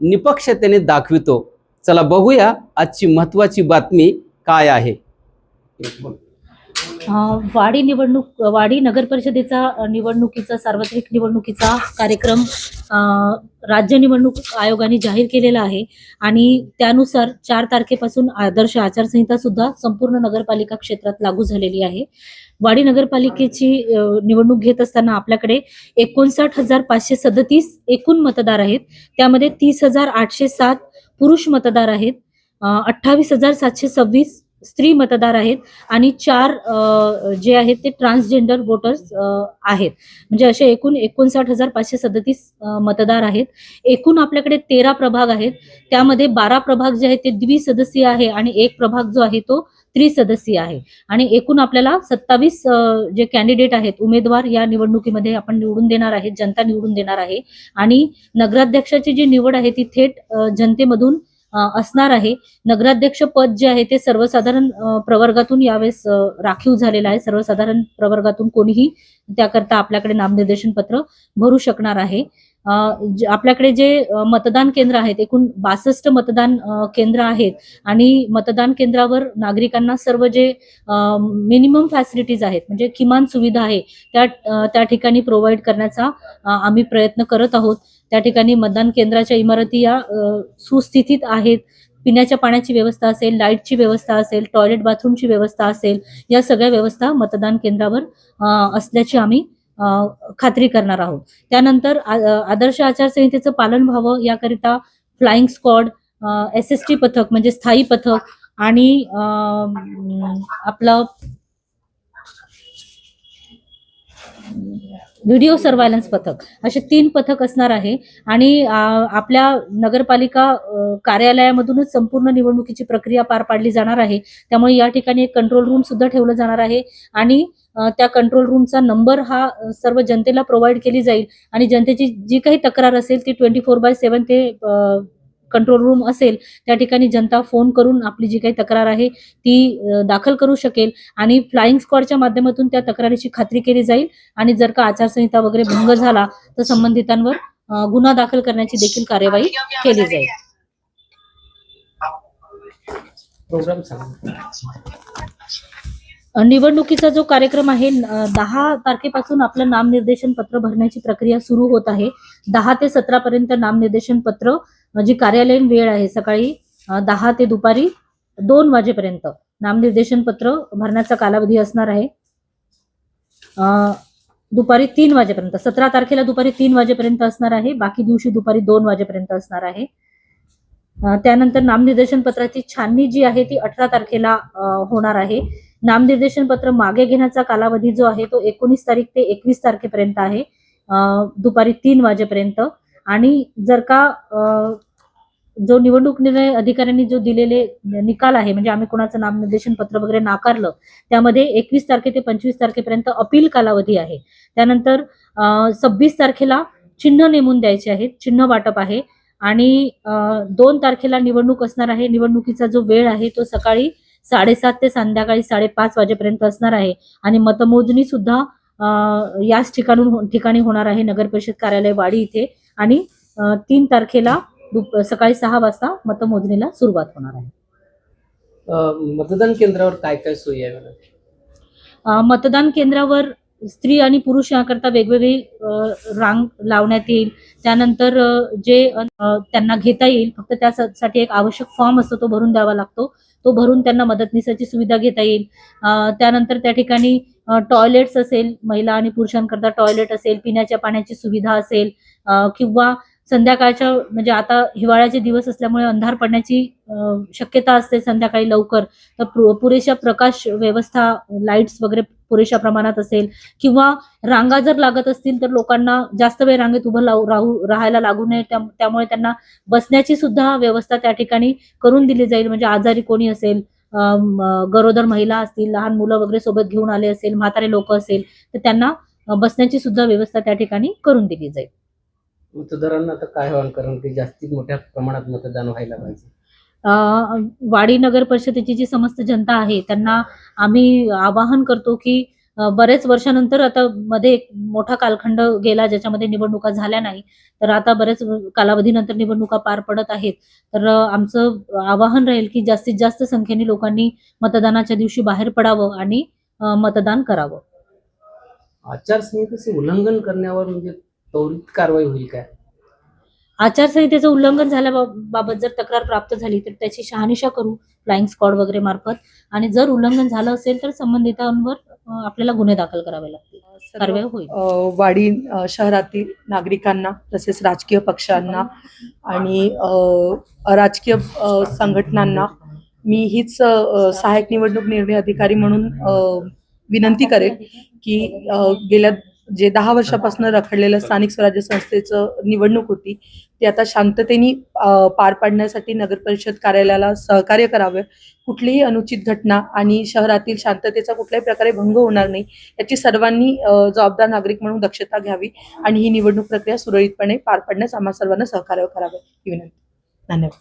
निपक्षतेने दाखवितो. चला बघूया आजची महत्त्वाची बातमी काय आहे. वाडी निवडणूक वाडी नगर परिषदेचा निवडणुकीचा सार्वत्रिक निवडणुकीचा कार्यक्रम राज्य निवडणूक आयोगाने जाहीर केलेला आहे. आणि त्यानुसार चार तारखेपासून आदर्श आचारसंहिता सुद्धा संपूर्ण नगरपालिका क्षेत्रात लागू झालेली आहे. वाडी नगरपालिकेची निवडणूक घेत असताना आपल्याकडे एकोणसाठ हजार पाचशे सदतीस एकूण मतदार आहेत. त्यामध्ये तीस हजार आठशे सात पुरुष मतदार आहेत. अठ्ठावीस हजार सातशे सव्वीस स्त्री मतदार आहेत आणि चार जे आहेत ते ट्रान्सजेंडर वोटर्स आहेत. म्हणजे असे एकूण एकोणसाठ हजार पाचशे सदतीस मतदार आहेत. एकूण आपल्याकडे तेरा प्रभाग आहेत. त्यामध्ये बारा प्रभाग जे आहेत ते द्विसदस्यीय आहे आणि एक प्रभाग जो आहे तो त्रिसदस्यीय आहे. आणि एकूण आपल्याला सत्तावीस जे कॅन्डिडेट आहेत उमेदवार या निवडणुकीमध्ये आपण निवडून देणार आहेत जनता निवडून देणार आहे. आणि नगराध्यक्षाची जी निवड आहे ती थेट जनतेमधून असणार आहे. नगराध्यक्ष पद जे आहे ते सर्वसाधारण प्रवर्गातून यावेळेस राखीव झालेलं आहे. सर्वसाधारण प्रवर्गातून कोणीही त्याकरता आपल्याकडे नामनिर्देशन पत्र भरू शकणार आहे. ज- आपल्याकडे जे मतदान केंद्र आहेत एकूण बासष्ट मतदान केंद्र आहेत आणि मतदान केंद्रावर नागरिकांना सर्व जे मिनिमम फॅसिलिटीज आहेत म्हणजे किमान सुविधा आहे त्या त्या ठिकाणी प्रोव्हाइड करण्याचा आम्ही प्रयत्न करत आहोत. त्या ठिकाणी मतदान केंद्राच्या इमारती या सुस्थितीत आहेत. पिण्याच्या पाण्याची व्यवस्था असेल लाईटची व्यवस्था असेल टॉयलेट बाथरूमची व्यवस्था असेल या सगळ्या व्यवस्था मतदान केंद्रावर असल्याची आम्ही खात्री करणार आहोत. त्यानंतर आदर्श आचारसंहितेचं पालन व्हावं याकरिता flying squad S S T पथक म्हणजे स्थायी पथक आणि आपलं व्हिडिओ सर्वायलन्स पथक. असे तीन पथक असणार आहे. आणि आपल्या नगरपालिका कार्यालयामधूनच संपूर्ण निवडणुकीची प्रक्रिया पार पाडली जाणार आहे. त्यामुळे या ठिकाणी एक कंट्रोल रूम सुद्धा ठेवलं जाणार आहे. आणि त्या कंट्रोल रूमचा नंबर हा सर्व जनतेला प्रोव्हाइड केली जाईल. आणि जनतेची जी काही तक्रार असेल ती ट्वेंटी फोर बाय सेवन ते कंट्रोल रूम असेल त्या ठिकाणी जनता फोन करून आपली जी काही तक्रार आहे ती दाखल करू शकेल आणि फ्लाइंग स्क्वॉडच्या माध्यमातून त्या तक्रारीची खात्री केली जाईल आणि जर का आचारसंहिता वगैरे भंग झाला तर संबंधितांवर गुन्हा दाखल करण्याची देखील कार्यवाही केली जाईल. निवडणुकीचा जो कार्यक्रम आहे दहा तारखेपासून आपलं नामनिर्देशन पत्र भरण्याची प्रक्रिया सुरू होत आहे. दहा ते सतरा पर्यंत नामनिर्देशन पत्र जी कार्यालयीन वेळ आहे सकाळी दहा ते दुपारी दोन वाजेपर्यंत. नामनिर्देशन पत्र भरण्याचा कालावधी असणार आहे. दुपारी तीन वाजेपर्यंत. सतरा तारखेला दुपारी तीन वाजेपर्यंत असणार आहे. बाकी दिवशी दुपारी दोन वाजेपर्यंत असणार आहे. त्यानंतर नामनिर्देशन पत्राची छाननी जी आहे ती अठरा तारखेला होणार आहे. नामनिर्देशन पत्र मागे घेण्याचा कालावधी जो आहे तो एकोणीस तारीख ते एकवीस तारखेपर्यंत आहे. दुपारी तीन वाजेपर्यंत. आणि जर का जो निवडणूक निर्णय अधिकाऱ्यांनी जो दिलेले निकाल आहे म्हणजे आम्ही कोणाचं नामनिर्देशन पत्र वगैरे नाकारलं त्यामध्ये एकवीस तारखे ते पंचवीस तारखेपर्यंत अपील कालावधी आहे. त्यानंतर सव्वीस तारखेला चिन्ह नेमून द्यायचे आहेत चिन्ह वाटप आहे आणि दोन तारखेला निवडणूक असणार आहे. निवडणुकीचा जो वेळ आहे तो सकाळी साडेसात ते संध्याकाळी साडेपाच वाजेपर्यंत असणार आहे आणि मतमोजणी सुद्धा याच ठिकाणून ठिकाणी होणार आहे. नगर परिषद कार्यालय वाडी इथे आणि तीन तारखेला दुप सकाळी सहा वाजता मतमोजणीला सुरुवात होणार आहे. मतदान केंद्रावर काय काय सोयी आहे मॅडम? अ, मतदान केंद्रावर स्त्री आणि पुरुष याकरता वेगवेगळी अ, रांग लावण्यात येईल. त्यानंतर अ, जे अ, त्यांना घेता येईल फक्त त्यासाठी एक आवश्यक फॉर्म असतो तो भरून द्यावा लागतो. तो भरून त्यांना मदतनीसाची सुविधा घेता येईल. अ, त्यानंतर त्या ठिकाणी टॉयलेट्स असेल महिला आणि पुरुषांकरता टॉयलेट असेल पिण्याच्या पाण्याची सुविधा असेल अ, किंवा संध्याकाळच्या म्हणजे आता हिवाळ्याचे दिवस असल्यामुळे अंधार पडण्याची शक्यता असते संध्याकाळी लवकर. तर पुरेशा प्रकाश व्यवस्था लाईट्स वगैरे पुरेशा प्रमाणात असेल किंवा रांगा जर लागत असतील तर लोकांना जास्त वेळ रांगेत उभं लावू राहू राहायला लागू नये. त्यामुळे त्यांना बसण्याची सुद्धा व्यवस्था त्या ठिकाणी करून दिली जाईल. म्हणजे आजारी कोणी असेल गरोदर महिला असतील लहान मुलं वगैरे सोबत घेऊन आले असेल म्हातारे लोक असेल तर त्यांना बसण्याची सुद्धा व्यवस्था त्या ठिकाणी करून दिली जाईल. मतदारांना आता काय आवाहन करून की जास्तीत मोठ्या प्रमाणात मतदान व्हायला पाहिजे. वाडी नगर परिषदेची जी समस्त जनता आहे त्यांना आम्ही आवाहन करतो की बरेच वर्षानंतर आता मध्ये एक मोठा कालखंड गेला ज्याच्यामध्ये निवडणुका झाल्या नाही. तर आता बरेच कालावधीनंतर निवडणुका पार पडत आहेत. तर आमचं आवाहन राहील की जास्तीत जास्त संख्येने लोकांनी मतदानाच्या दिवशी बाहेर पडावं आणि मतदान करावं. आचारसंहितेचे उल्लंघन करण्यावर म्हणजे त्वरित कारवाई होईल काय? आचारसंहितेचं उल्लंघन झाल्याबाबत जर तक्रार प्राप्त झाली तर त्याची शहानिशा करू फ्लाइंग स्क्वॉड वगैरे मार्फत. आणि जर उल्लंघन झालं असेल तर संबंधितांवर आपल्याला गुन्हे दाखल करावे लागतील. कारवाई होईल. वाडी शहरातील नागरिकांना तसेच राजकीय पक्षांना आणि अ, राजकीय संघटनांना मी हीच अ, सहाय्यक निवडणूक निर्णय अधिकारी म्हणून विनंती करेन की गेल्या जे दहा वर्षापासून रखडलेलं स्थानिक स्वराज्य संस्थेचं निवडणूक होती ती आता शांततेने पार पाडण्यासाठी नगर परिषद कार्यालयाला सहकार्य करावे. कुठलीही अनुचित घटना आणि शहरातील शांततेचा कुठल्याही प्रकारे भंग होणार नाही याची सर्वांनी जबाबदार नागरिक म्हणून दक्षता घ्यावी आणि ही निवडणूक प्रक्रिया सुरळीतपणे पार पाडण्यास आम्हा सर्वांना सहकार्य करावे. ही विनंती. धन्यवाद.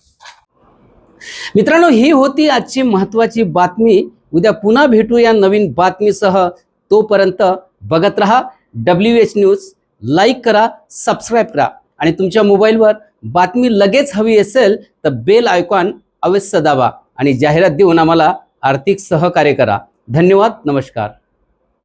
मित्रांनो ही होती आजची महत्वाची बातमी. उद्या पुन्हा भेटूया नवीन बातमीसह. तोपर्यंत बघत रहा. डब्ल्यू एच न्यूज लाईक करा सबस्क्राईब करा. आणि तुमच्या मोबाईलवर बातमी लगेच हवी असेल तर बेल आयकॉन अवश्य दाबा. आणि जाहिरात देऊन आम्हाला आर्थिक सहकार्य करा. धन्यवाद नमस्कार.